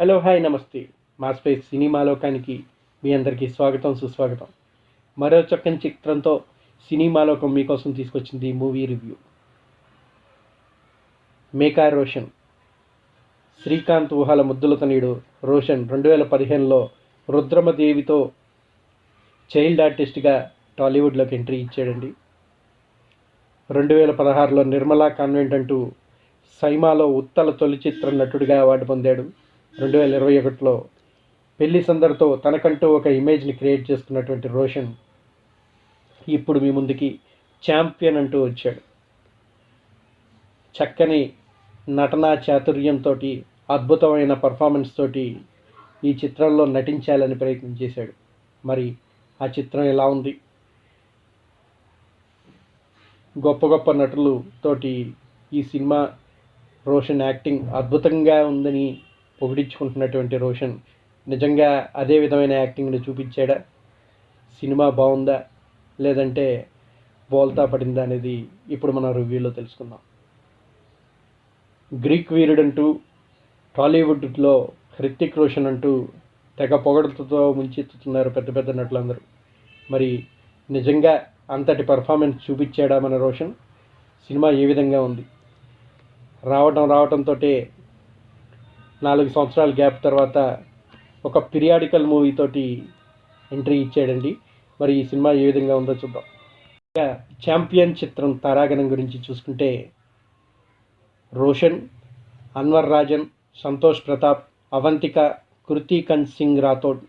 Hello hi నమస్తే. మా space cinema లోకానికి మీ అందరికీ స్వాగతం సుస్వాగతం. మరో చక్కని చిత్రంతో సినిమా లోకం మీకోసం తీసుకొచ్చింది మూవీ రివ్యూ. మేకా రోషన్. శ్రీకాంత్ ఊహాల ముద్దుల తనయుడు రోషన్ రెండు వేల పదిహేనులో రుద్రమదేవితో చైల్డ్ ఆర్టిస్ట్గా టాలీవుడ్లోకి ఎంట్రీ ఇచ్చాడండి. రెండు వేల పదహారులో నిర్మలా కాన్వెంట్ అంటూ సైమాలో ఉత్తల తొలి చిత్ర నటుడిగా అవార్డు పొందాడు. రెండు వేల ఇరవై ఒకటిలో పెళ్ళి సందడితో తనకంటూ ఒక ఇమేజ్ని క్రియేట్ చేసుకున్నటువంటి రోషన్ ఇప్పుడు మీ ముందుకి ఛాంపియన్ అంటూ వచ్చాడు. చక్కని నటనా చాతుర్యంతో అద్భుతమైన పర్ఫార్మెన్స్ తోటి ఈ చిత్రంలో నటించాలని ప్రయత్నం చేశాడు. మరి ఆ చిత్రం ఎలా ఉంది? గొప్ప గొప్ప నటులు తోటి ఈ సినిమా రోషన్ యాక్టింగ్ అద్భుతంగా ఉందని పొగిడించుకుంటున్నటువంటి రోషన్ నిజంగా అదే విధమైన యాక్టింగ్ని చూపించాడా? సినిమా బాగుందా లేదంటే బోల్తా పడిందా అనేది ఇప్పుడు మన రివ్యూలో తెలుసుకుందాం. గ్రీక్ వీరుడంటూ టాలీవుడ్లో హృతిక్ రోషన్ అంటూ తెగ పొగడుతో ముంచెత్తుతున్నారు పెద్ద పెద్ద నటులందరూ. మరి నిజంగా అంతటి పర్ఫార్మెన్స్ చూపించాడా మన రోషన్? సినిమా ఏ విధంగా ఉంది? రావటం రావటంతో నాలుగు సంవత్సరాల గ్యాప్ తర్వాత ఒక పిరియాడికల్ మూవీ తోటి ఎంట్రీ ఇచ్చాడండి. మరి ఈ సినిమా ఏ విధంగా ఉందో చూద్దాం. ఇక ఛాంపియన్ చిత్రం తారాగణం గురించి చూసుకుంటే రోషన్ అన్వర్ రాజన్ సంతోష్ ప్రతాప్ అవంతిక కృతికన్ సింగ్ రాథోడ్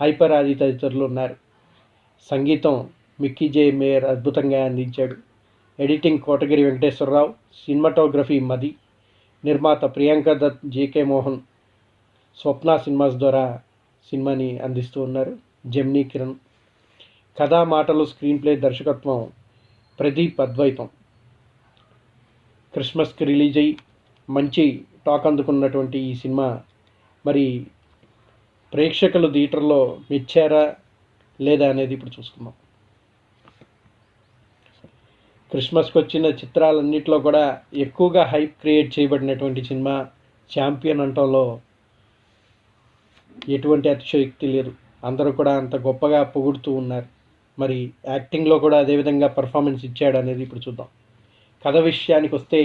హైపర్ ఆది తదితరులు ఉన్నారు. సంగీతం మిక్కీ జే మేయర్ అద్భుతంగా అందించాడు. ఎడిటింగ్ కోటగిరి వెంకటేశ్వరరావు సినిమాటోగ్రఫీ మది. నిర్మాత Priyanka Dutt J K Mohan Swapna cinemas ద్వారా సినిమాని అందిస్తూ ఉన్నారు. జెమ్నీ కిరణ్. కథా మాటలు స్క్రీన్ ప్లే దర్శకత్వం ప్రదీప్ అద్వైతం. క్రిస్మస్కి రిలీజ్ అయ్యి మంచి టాక్ అందుకున్నటువంటి ఈ సినిమా మరి ప్రేక్షకులు థియేటర్లో మెచ్చారా లేదా అనేది ఇప్పుడు చూసుకుందాం. క్రిస్మస్కి వచ్చిన చిత్రాలన్నింటిలో కూడా ఎక్కువగా హైప్ క్రియేట్ చేయబడినటువంటి సినిమా ఛాంపియన్ అంటంలో ఎటువంటి అతిశయోక్తి లేదు. అందరూ కూడా అంత గొప్పగా పొగుడుతూ ఉన్నారు. మరి యాక్టింగ్లో కూడా అదేవిధంగా పర్ఫార్మెన్స్ ఇచ్చాడు అనేది ఇప్పుడు చూద్దాం. కథ విషయానికి వస్తే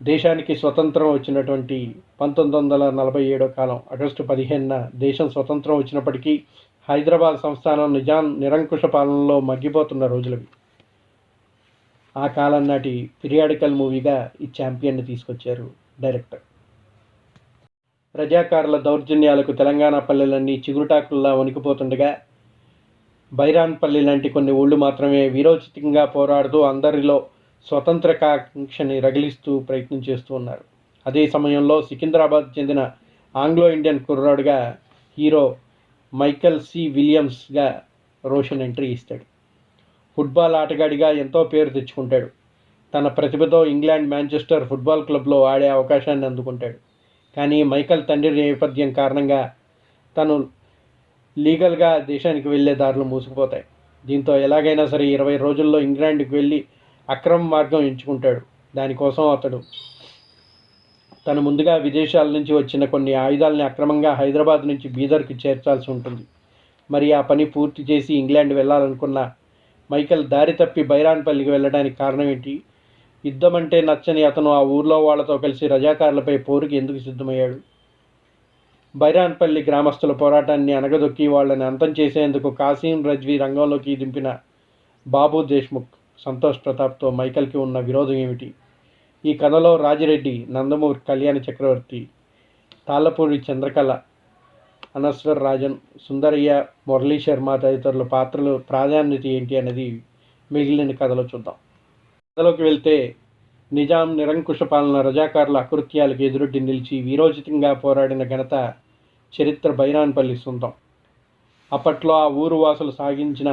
దేశానికి స్వతంత్రం వచ్చినటువంటి పంతొమ్మిది వందల నలభై ఏడో కాలం ఆగస్టు పదిహేనున దేశం స్వతంత్రం వచ్చినప్పటికీ హైదరాబాద్ సంస్థానం నిజాం నిరంకుశ పాలనలో మగ్గిపోతున్న రోజులవి. ఆ కాలం నాటి పిరియాడికల్ మూవీగా ఈ ఛాంపియన్ని తీసుకొచ్చారు డైరెక్టర్ రజాకారుల దౌర్జన్యాలకు తెలంగాణ పల్లెలన్నీ చిగురుటాకుల్లా వణికిపోతుండగా బైరాన్పల్లి లాంటి కొన్ని ఊళ్ళు మాత్రమే వీరోచితంగా పోరాడుతూ అందరిలో స్వతంత్ర కాంక్షని రగిలిస్తూ ప్రయత్నం చేస్తూ ఉన్నారు. అదే సమయంలో సికింద్రాబాద్ చెందిన ఆంగ్లో ఇండియన్ కుర్రాడుగా హీరో మైకల్ సి విలియమ్స్గా రోషన్ ఎంట్రీ ఇస్తాడు. ఫుట్బాల్ ఆటగాడిగా ఎంతో పేరు తెచ్చుకుంటాడు. తన ప్రతిభతో ఇంగ్లాండ్ మాంచెస్టర్ ఫుట్బాల్ క్లబ్లో ఆడే అవకాశాన్ని అందుకుంటాడు. కానీ మైకల్ తండ్రి నేపథ్యం కారణంగా తను లీగల్గా దేశానికి వెళ్ళే దారులు మూసుకుపోతాయి. దీంతో ఎలాగైనా సరే ఇరవై రోజుల్లో ఇంగ్లాండ్కి వెళ్ళి అక్రమ మార్గం ఎంచుకుంటాడు. దానికోసం అతడు తను ముందుగా విదేశాల నుంచి వచ్చిన కొన్ని ఆయుధాలని అక్రమంగా హైదరాబాద్ నుంచి బీదర్కి చేర్చాల్సి ఉంటుంది. మరి ఆ పని పూర్తి చేసి ఇంగ్లాండ్ వెళ్ళాలనుకున్న మైకేల్ దారి తప్పి బైరాన్పల్లికి వెళ్ళడానికి కారణం ఏంటి యుద్ధం అంటే నచ్చని అతను ఆ ఊర్లో వాళ్ళతో కలిసి రజాకారులపై పోరుకి ఎందుకు సిద్ధమయ్యాడు? బైరాన్పల్లి గ్రామస్తుల పోరాటాన్ని అనగదొక్కి వాళ్ళని అంతం చేసేందుకు కాసీం రజ్వీ రంగంలోకి దింపిన బాబు దేశ్ముఖ్ సంతోష్ ప్రతాప్తో మైకల్కి ఉన్న విరోధం ఏమిటి? ఈ కథలో రాజిరెడ్డి నందమూరి కళ్యాణ చక్రవర్తి తాళ్ళపూడి చంద్రకళ అనస్వర్ రాజన్ సుందరయ్య మురళీ శర్మ తదితరుల పాత్రలు ప్రాధాన్యత ఏంటి అనేది మిగిలిన కథలో చూద్దాం. కథలోకి వెళ్తే నిజాం నిరంకుశ పాలన రజాకారుల అకృత్యాలకు ఎదురొడ్డి నిలిచి వీరోచితంగా పోరాడిన ఘనత చరిత్ర బైరాన్పల్లి సొంతం. అప్పట్లో ఆ ఊరు వాసులు సాగించిన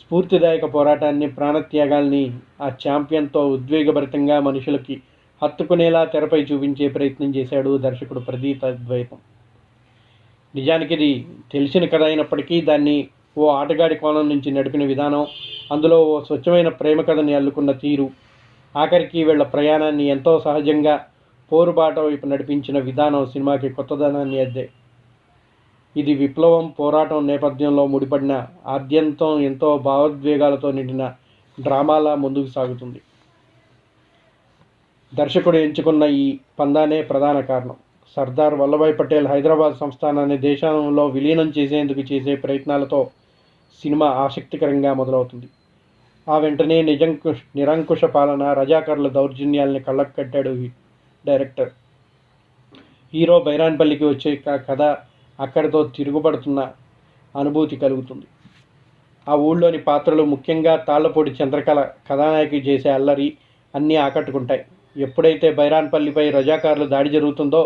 స్ఫూర్తిదాయక పోరాటాన్ని ప్రాణత్యాగాల్ని ఆ ఛాంపియన్తో ఉద్వేగభరితంగా మనుషులకి హత్తుకునేలా తెరపై చూపించే ప్రయత్నం చేశాడు దర్శకుడు ప్రదీప్ అద్వైతం. నిజానికి ఇది తెలిసిన కథ అయినప్పటికీ దాన్ని ఓ ఆటగాడి కోణం నుంచి నడిపిన విధానం అందులో ఓ స్వచ్ఛమైన ప్రేమ కథని అల్లుకున్న తీరు ఆఖరికి వీళ్ళ ప్రయాణాన్ని ఎంతో సహజంగా పోరుబాట వైపు నడిపించిన విధానం సినిమాకి కొత్తదనాన్ని అద్దే ఇది విప్లవం పోరాటం నేపథ్యంలో ముడిపడిన ఆద్యంతం ఎంతో భావోద్వేగాలతో నిండిన డ్రామాలా ముందుకు సాగుతుంది. దర్శకుడు ఎంచుకున్న ఈ పందానే ప్రధాన కారణం. సర్దార్ వల్లభాయ్ పటేల్ హైదరాబాద్ సంస్థానాన్ని దేశంలో విలీనం చేసేందుకు చేసే ప్రయత్నాలతో సినిమా ఆసక్తికరంగా మొదలవుతుంది. ఆ వెంటనే నిజంకు నిరంకుశ పాలన రజాకర్ల దౌర్జన్యాల్ని కళ్ళకు కట్టాడు డైరెక్టర్. హీరో బైరాన్పల్లికి వచ్చే కథ అక్కడితో తిరుగుబడుతున్న అనుభూతి కలుగుతుంది. ఆ ఊళ్ళోని పాత్రలు ముఖ్యంగా తాళ్ళపూడి చంద్రకళ కథానాయకి చేసే అల్లరి అన్నీ ఆకట్టుకుంటాయి. ఎప్పుడైతే బైరాన్పల్లిపై రజాకారులు దాడి జరుగుతుందో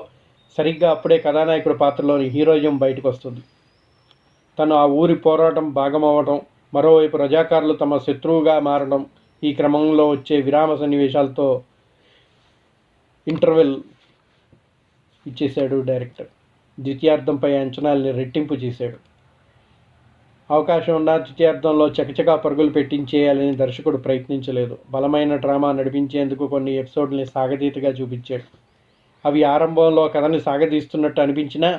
సరిగ్గా అప్పుడే కథానాయకుడి పాత్రలోని హీరోయిజం బయటకు వస్తుంది. తను ఆ ఊరి పోరాటం భాగమవ్వటం మరోవైపు రజాకారులు తమ శత్రువుగా మారడం ఈ క్రమంలో వచ్చే విరామ సన్నివేశాలతో ఇంటర్వెల్ ఇచ్చేశాడు డైరెక్టర్. ద్వితీయార్థంపై అంచనాల్ని రెట్టింపు చేశాడు. అవకాశం ఉన్న ద్వితీయార్థంలో చకచకా పరుగులు పెట్టించేయాలని దర్శకుడు ప్రయత్నించలేదు. బలమైన డ్రామా నడిపించేందుకు కొన్ని ఎపిసోడ్ని సాగతీతగా చూపించాడు. అవి ఆరంభంలో కథని సాగతీస్తున్నట్టు అనిపించినా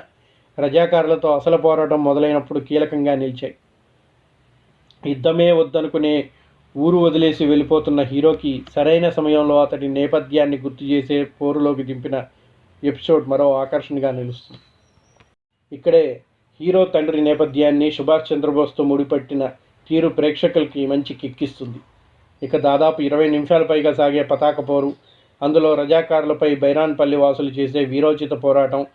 రజాకారులతో అసలు పోరాటం మొదలైనప్పుడు కీలకంగా నిలిచాయి. యుద్ధమే వద్దనుకునే ఊరు వదిలేసి వెళ్ళిపోతున్న హీరోకి సరైన సమయంలో అతడి నేపథ్యాన్ని గుర్తు చేసే పోరులోకి దింపిన ఎపిసోడ్ మరో ఆకర్షణగా నిలుస్తుంది. ఇక్కడే హీరో తండ్రి నేపథ్యాన్ని సుభాష్ చంద్రబోస్తో ముడిపట్టిన తీరు ప్రేక్షకులకి మంచి కిక్కిస్తుంది. ఇక దాదాపు ఇరవై నిమిషాల పైగా సాగే పతాక పోరు అందులో రజాకారులపై బైరాన్పల్లి వాసులు చేసే వీరోచిత పోరాటం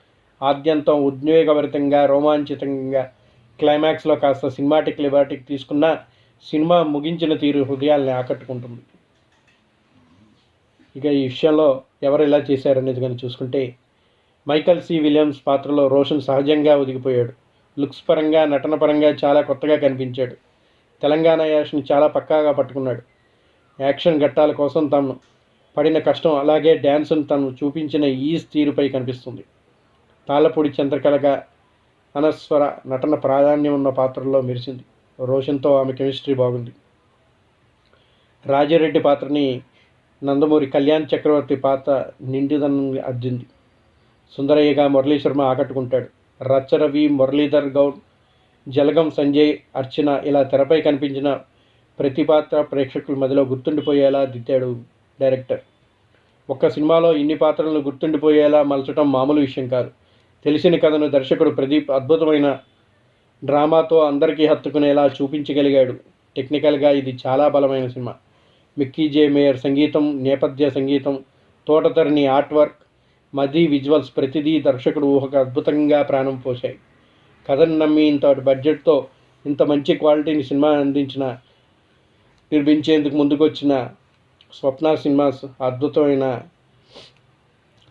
ఆద్యంతం ఉద్వేగభరితంగా రోమాంచితంగా క్లైమాక్స్లో కాస్త సినిమాటిక్ లిబర్టిక్ తీసుకున్న సినిమా ముగించిన తీరు హృదయాల్ని ఆకట్టుకుంటుంది. ఇక ఈ విషయంలో ఎవరు ఎలా చేశారనేది కానీ చూసుకుంటే మైకల్ సి. విలియమ్స్ పాత్రలో రోషన్ సహజంగా ఒదిగిపోయాడు. లుక్స్ పరంగా నటన పరంగా చాలా కొత్తగా కనిపించాడు. తెలంగాణ యాష్ని చాలా పక్కాగా పట్టుకున్నాడు. యాక్షన్ ఘట్టాల కోసం తను పడిన కష్టం అలాగే డ్యాన్సును తను చూపించిన ఈజ్ తీరుపై కనిపిస్తుంది. తాళ్ళపూడి చంద్రకళగా అనస్వర నటన ప్రాధాన్యం ఉన్న పాత్రలో మెరిసింది. రోషన్తో ఆమె కెమిస్ట్రీ బాగుంది. రాజారెడ్డి పాత్రని నందమూరి కళ్యాణ్ చక్రవర్తి పాత్ర నిండిదనం అద్దింది. సుందరయ్యగా మురళీ శర్మ ఆకట్టుకుంటాడు. రచ్చరవి మురళీధర్ గౌడ్ జలగం సంజయ్ అర్చన ఇలా తెరపై కనిపించిన ప్రతి పాత్ర ప్రేక్షకుల మధ్యలో గుర్తుండిపోయేలా దిద్దాడు డైరెక్టర్. ఒక్క సినిమాలో ఇన్ని పాత్రలను గుర్తుండిపోయేలా మలచడం మామూలు విషయం కాదు. తెలిసిన కథను దర్శకుడు ప్రదీప్ అద్భుతమైన డ్రామాతో అందరికీ హత్తుకునేలా చూపించగలిగాడు. టెక్నికల్గా ఇది చాలా బలమైన సినిమా. మిక్కీ జే మేయర్ సంగీతం నేపథ్య సంగీతం Thota Tharani art work Madhie visuals ప్రతిదీ దర్శకుడు ఊహకు అద్భుతంగా ప్రాణం పోశాయి. కథను నమ్మి ఇంత బడ్జెట్తో ఇంత మంచి క్వాలిటీని సినిమా అందించిన నిర్మించేందుకు ముందుకొచ్చిన స్వప్న సినిమాస్ అద్భుతమైన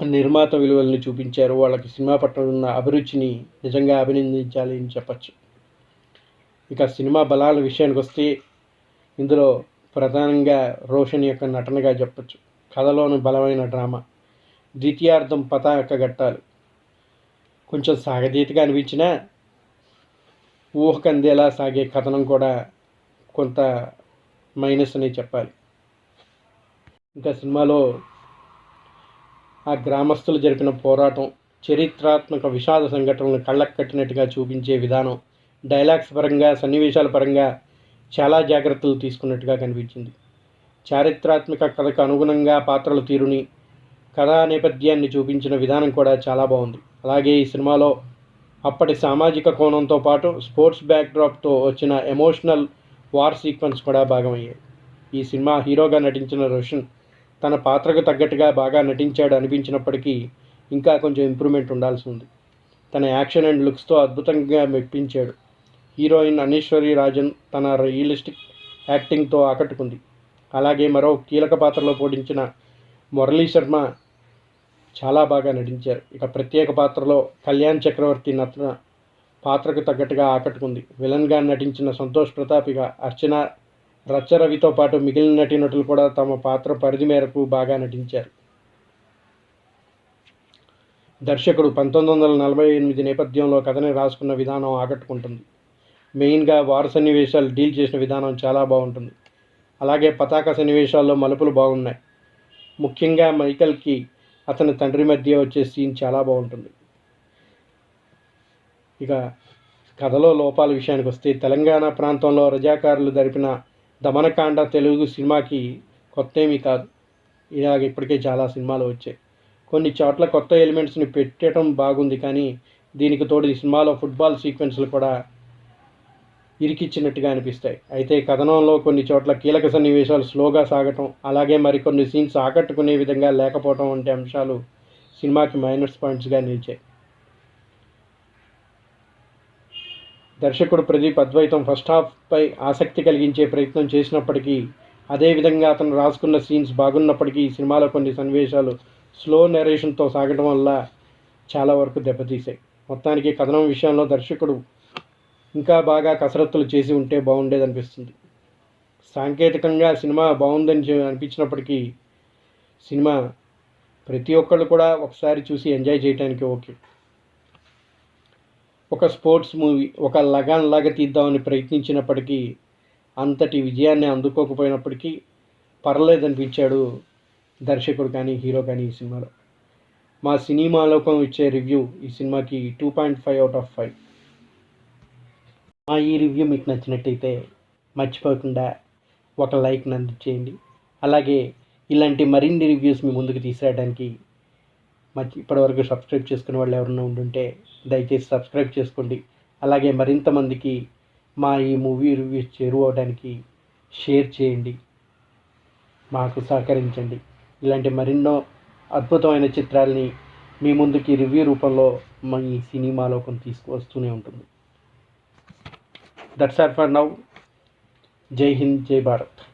నిర్మాత విలువల్ని చూపించారు. వాళ్ళకి సినిమా పట్ల ఉన్న అభిరుచిని నిజంగా అభినందించాలి అని చెప్పచ్చు. ఇక సినిమా బలాల విషయానికి వస్తే ఇందులో ప్రధానంగా రోషన్ యొక్క నటనగా చెప్పచ్చు. కథలోని బలమైన డ్రామా. ద్వితీయార్థం పతాక ఘట్టాలు. కొంచెం సాగతీతగా అనిపించినా ఊహకందేలా సాగే కథనం కూడా కొంత మైనస్ అని చెప్పాలి. ఇంకా సినిమాలో ఆ గ్రామస్తులు జరిపిన పోరాటం చరిత్రాత్మక విషాద సంఘటనలను కళ్ళకు కట్టినట్టుగా చూపించే విధానం డైలాగ్స్ పరంగా సన్నివేశాల పరంగా చాలా జాగ్రత్తలు తీసుకున్నట్టుగా కనిపించింది. చారిత్రాత్మక కథకు అనుగుణంగా పాత్రల తీరుని కథా నేపథ్యాన్ని చూపించిన విధానం కూడా చాలా బాగుంది. అలాగే ఈ సినిమాలో అప్పటి సామాజిక కోణంతో పాటు స్పోర్ట్స్ బ్యాక్డ్రాప్తో వచ్చిన ఎమోషనల్ వార్ సీక్వెన్స్ కూడా భాగమయ్యాయి. ఈ సినిమా హీరోగా నటించిన రోషన్ తన పాత్రకు తగ్గట్టుగా బాగా నటించాడు అనిపించినప్పటికీ ఇంకా కొంచెం ఇంప్రూవ్మెంట్ ఉండాల్సి ఉంది. తన యాక్షన్ అండ్ లుక్స్తో అద్భుతంగా మెప్పించాడు. హీరోయిన్ అనీశ్వరి రాజన్ తన రియలిస్టిక్ యాక్టింగ్తో ఆకట్టుకుంది. అలాగే మరో కీలక పాత్రలో పోటించిన మురళీ శర్మ చాలా బాగా నటించారు. ఇక ప్రత్యేక పాత్రలో కళ్యాణ్ చక్రవర్తి నటన పాత్రకు తగ్గట్టుగా ఆకట్టుకుంది. విలన్గా నటించిన సంతోష్ ప్రతాప్ ఇక అర్చన రచ్చ రవితో పాటు మిగిలిన నటీనటులు కూడా తమ పాత్ర పరిధి మేరకు బాగా నటించారు. దర్శకుడు పంతొమ్మిది వందల నలభై ఎనిమిది నేపథ్యంలో కథని రాసుకున్న విధానం ఆకట్టుకుంటుంది. మెయిన్గా వార సన్నివేశాలు డీల్ చేసిన విధానం చాలా బాగుంటుంది. అలాగే పతాక సన్నివేశాల్లో మలుపులు బాగున్నాయి. ముఖ్యంగా మైకల్కి అతని తండ్రి మధ్య వచ్చే సీన్ చాలా బాగుంటుంది. ఇక కథలో లోపాల విషయానికి వస్తే తెలంగాణ ప్రాంతంలో రజాకారులు జరిపిన దమనకాండ తెలుగు సినిమాకి కొత్త ఏమీ కాదు. ఇలాగ ఇప్పటికే చాలా సినిమాలు వచ్చాయి. కొన్ని చోట్ల కొత్త ఎలిమెంట్స్ని పెట్టడం బాగుంది కానీ దీనికి తోడు ఈ సినిమాలో ఫుట్బాల్ సీక్వెన్స్లు కూడా ఇరికిచ్చినట్టుగా అనిపిస్తాయి. అయితే కథనంలో కొన్ని చోట్ల కీలక సన్నివేశాలు స్లోగా సాగటం అలాగే మరికొన్ని సీన్స్ ఆకట్టుకునే విధంగా లేకపోవటం వంటి అంశాలు సినిమాకి మైనస్ పాయింట్స్గా నిలిచాయి. దర్శకుడు ప్రదీప్ అద్వైతం ఫస్ట్ హాఫ్పై ఆసక్తి కలిగించే ప్రయత్నం చేసినప్పటికీ అదేవిధంగా అతను రాసుకున్న సీన్స్ బాగున్నప్పటికీ ఈ సినిమాలో కొన్ని సన్నివేశాలు స్లో నెరేషన్తో సాగడం వల్ల చాలా వరకు దెబ్బతీశాయి. మొత్తానికి కథనం విషయంలో దర్శకుడు ఇంకా బాగా కసరత్తులు చేసి ఉంటే బాగుండేదనిపిస్తుంది. సాంకేతికంగా సినిమా బాగుందని అనిపించినప్పటికీ సినిమా ప్రతి ఒక్కళ్ళు కూడా ఒకసారి చూసి ఎంజాయ్ చేయడానికి ఓకే. ఒక స్పోర్ట్స్ మూవీ ఒక లగాన్ లాగా తీద్దామని ప్రయత్నించినప్పటికీ అంతటి విజయాన్ని అందుకోకపోయినప్పటికీ పర్లేదనిపించాడు దర్శకుడు కానీ హీరో కానీ ఈ సినిమాలో. మా సినిమా లోకం ఇచ్చే రివ్యూ ఈ సినిమాకి two point five out of five. మా ఈ రివ్యూ మీకు నచ్చినట్టయితే మర్చిపోకుండా ఒక లైక్ అందించేయండి అలాగే ఇలాంటి మరిన్ని రివ్యూస్ మీ ముందుకు తీసుకురావడానికి మంచి ఇప్పటివరకు సబ్స్క్రైబ్ చేసుకున్న వాళ్ళు ఎవరైనా ఉండుంటే దయచేసి సబ్స్క్రైబ్ చేసుకోండి. అలాగే మరింత మందికి మా ఈ మూవీ రివ్యూస్ చేరువవడానికి షేర్ చేయండి. మాకు సహకరించండి. ఇలాంటి మరెన్నో అద్భుతమైన చిత్రాల్ని మీ ముందుకి రివ్యూ రూపంలో మా ఈ సినిమాలోకం తీసుకువస్తూనే ఉంటుంది. దట్స్ ఆర్ ఫర్ నౌ జై హింద్ జై భారత్.